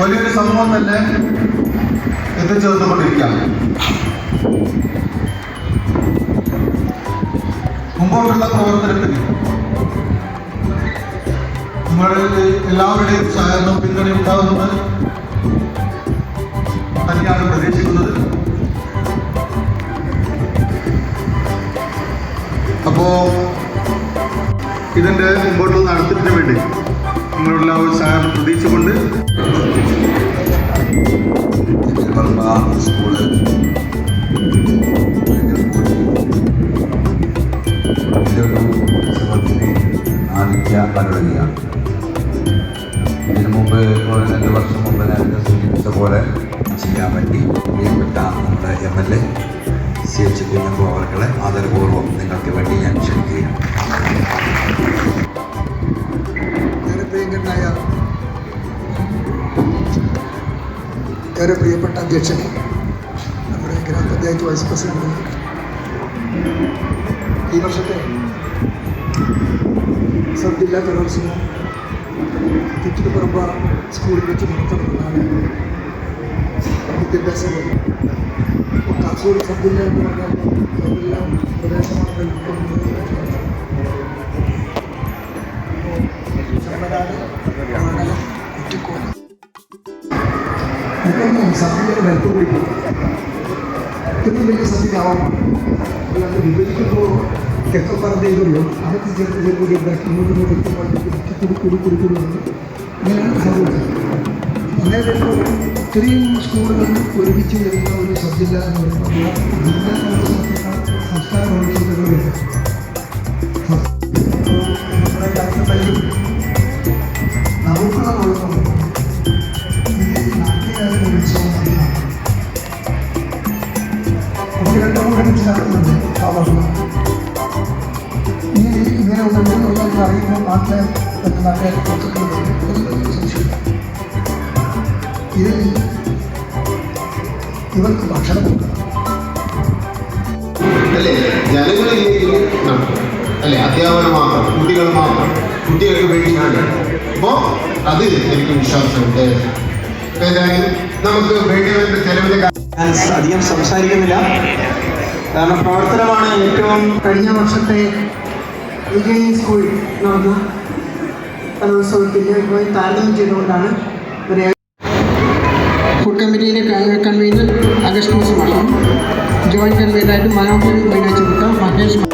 വലിയൊരു സമൂഹം തന്നെ എത്തിച്ചേർന്നുകൊണ്ടിരിക്കുകയാണ് മുമ്പോട്ടുള്ള പ്രവർത്തനത്തിൽ നിങ്ങളുടെ എല്ലാവരുടെയും സഹകരണം പിന്തുണ ഉണ്ടാകുന്നത് തന്നെയാണ് പ്രതീക്ഷിക്കുന്നത്. അപ്പോ ഇതിന്റെ മുമ്പോട്ടുള്ള നടത്തിപ്പിന് വേണ്ടി നിങ്ങളുടെ ഒരു സഹായം പ്രതീക്ഷിച്ചുകൊണ്ട് ഇതിനു മുമ്പ് രണ്ട് വർഷം മുമ്പ് നേരത്തെ സൂചിപ്പിച്ച പോലെ ചെയ്യാൻ വേണ്ടി പ്രിയപ്പെട്ട നമ്മുടെ M L A C H ആദരപൂർവം നിങ്ങൾക്ക് വേണ്ടി ഞാൻ ക്ഷണിക്കുകയാണ്. ഏറെ പ്രിയപ്പെട്ട അധ്യക്ഷൻ നമ്മുടെ ഗ്രാമപഞ്ചായത്ത് വൈസ് പ്രസിഡന്റ് ഈ വർഷത്തെ സബ് ജില്ലാ കലോത്സവം തെറ്റിപ്പറമ്പ സ്കൂളിൽ വെച്ച് നടത്തണമെന്നാണ് വിദ്യാഭ്യാസ കാസർഗോഡ് സബ് ജില്ല എന്ന് പറഞ്ഞാൽ ഏതെല്ലാം പ്രദേശമാണ് ഇതൊന്നും സദ്യയുടെ വലുപ്പം കൂടി പോകും ഇത്രയും വലിയ സദ്യയാവാം അല്ലാണ്ട് വിഭജിക്കുമ്പോൾ തെക്കപ്പറന്തയിലൂടെയോ അതൊക്കെ ചെറുത് ചെറുകൂടി ഉണ്ടാക്കി ഇങ്ങോട്ട് ഇങ്ങോട്ട് എത്തുമ്പോൾ കുടി കുടി കുടി കുടി വന്ന് അങ്ങനെയാണ് സംഭവിച്ചത് അങ്ങനെ വരുമ്പോൾ ഇത്രയും സ്കൂളുകൾ ഒരുമിച്ച് വരുന്ന ഒരു സബ്ജില്ല എന്ന് പറയുമ്പോൾ ജില്ലാ കലോത്സവത്തെക്കാൾ സംസ്ഥാന കൂടെ വെച്ച് നടത്തുന്നുണ്ട് സാധാരണ ഇങ്ങനെ ഇങ്ങനെ ഉണ്ടെന്നുള്ളത് അറിയുമ്പോൾ നാട്ടിലെ നാട്ടുകാരെ ഇതിൽ ഇവർക്ക് ഭക്ഷണം കൊടുക്കണം അല്ലേ? ജനങ്ങളിലേക്ക് നടക്കും. അല്ലേ? അധ്യാപനം മാത്രം കുട്ടികൾ മാത്രം. കുട്ടികൾക്ക് വേണ്ടിയാണ് അപ്പോൾ അത് എനിക്ക് വിശ്വാസമുണ്ട്. ഏതായാലും നമുക്ക് വേണ്ടിയവരുടെ ചെലവിന്റെ ഞാൻ അധികം സംസാരിക്കുന്നില്ല. കാരണം പ്രവർത്തനമാണ് ഏറ്റവും കഴിഞ്ഞ വർഷത്തെ വിജയ് സ്കൂൾ നടന്ന കലോത്സവത്തിന്റെ താരതമ്യം ചെയ്തുകൊണ്ടാണ് ഒരു ഫുഡ് കമ്മിറ്റിയിലെ കൺവീനർ അഗസ്റ്റ് മാസം ജോയിന്റ് കൺവീനറായിട്ട് മനോഹരൻ മൈനാച്ചിക്കുട്ട മഹേഷ്